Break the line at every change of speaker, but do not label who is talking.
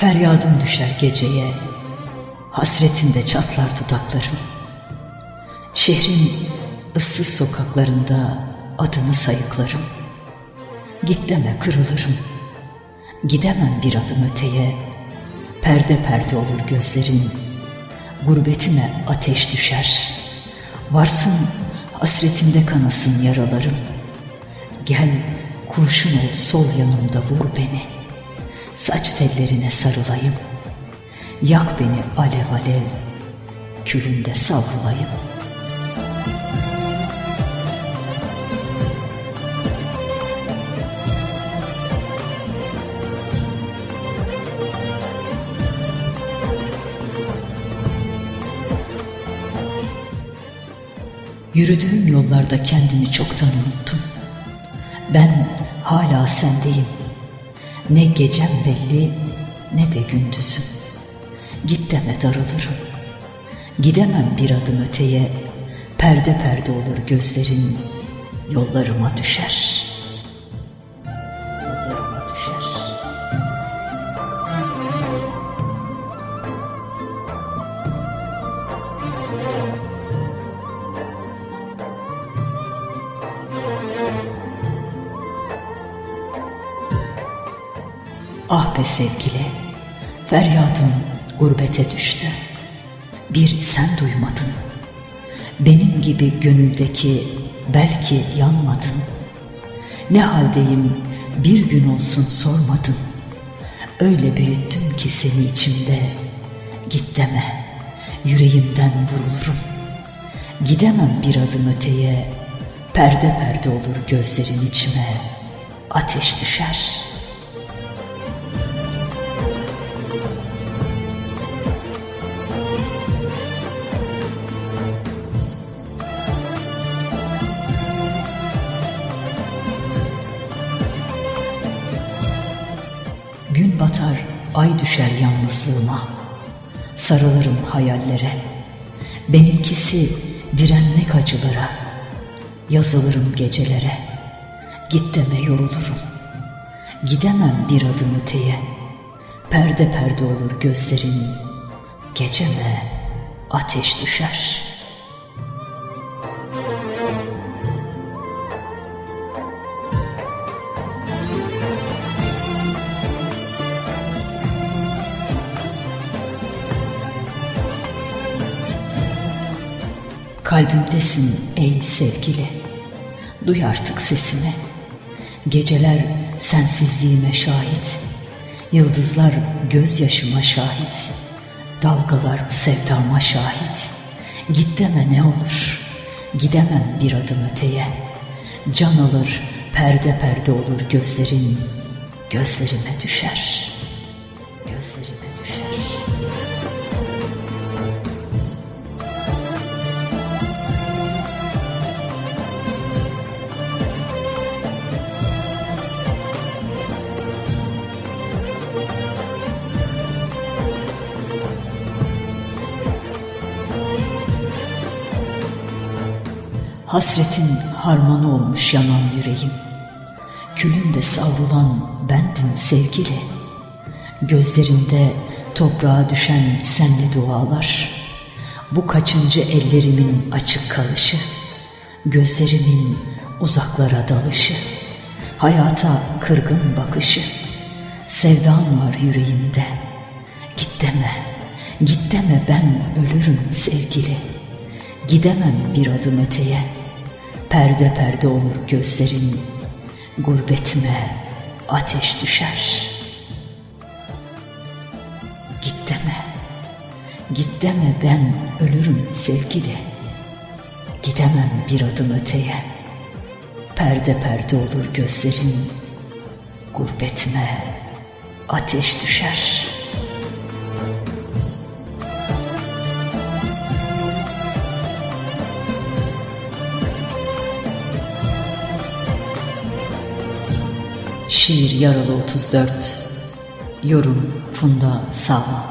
Feryadım düşer geceye, hasretinde çatlar dudaklarım. Şehrin ıssız sokaklarında adını sayıklarım. Git deme kırılırım, gidemem bir adım öteye. Perde perde olur gözlerin, gurbetime ateş düşer. Varsın hasretinde kanasın yaralarım. Gel kurşun ol sol yanımda vur beni. Saç tellerine sarılayım. Yak beni alev alev, külünde savrulayım. Yürüdüğüm yollarda kendimi çoktan unuttum. Ben hala sendeyim. Ne gecem belli ne de gündüzüm. Git deme darılırım. Gidemem bir adım öteye. Perde perde olur gözlerin. Yollarıma düşer. Ah be sevgili, feryadım gurbete düştü. Bir sen duymadın. Benim gibi gönüldeki belki yanmadın. Ne haldeyim bir gün olsun sormadın. Öyle büyüttüm ki seni içimde. Git deme, yüreğimden vurulurum. Gidemem bir adım öteye, perde perde olur gözlerin içime. Ateş düşer.'' Batar, ay düşer yalnızlığıma. Sarılırım hayallere. Benimkisi direnmek acılara. Yazılırım gecelere. Git deme yorulurum. Gidemem bir adım öteye. Perde perde olur gözlerin. Geceme ateş düşer.'' Kalbimdesin ey sevgili. Duy artık sesimi. Geceler sensizliğime şahit. Yıldızlar gözyaşıma şahit. Dalgalar sevdama şahit. Git deme ne olur. Gidemem bir adım öteye. Can alır, perde perde olur gözlerin. Gözlerime düşer. Gözlerime Hasretin harmanı olmuş yanan yüreğim. Külünde savrulan bendim sevgili. Gözlerimde toprağa düşen senli dualar. Bu kaçıncı ellerimin açık kalışı. Gözlerimin uzaklara dalışı. Hayata kırgın bakışı. Sevdan var yüreğimde. Git deme, git deme ben ölürüm sevgili. Gidemem bir adım öteye. Perde perde olur gözlerin, gurbetime ateş düşer. Git deme, git deme ben ölürüm sevgili. Gidemem bir adım öteye. Perde perde olur gözlerin, gurbetime ateş düşer.'' Şiir Yaralı 34 Yorum Funda Sağlam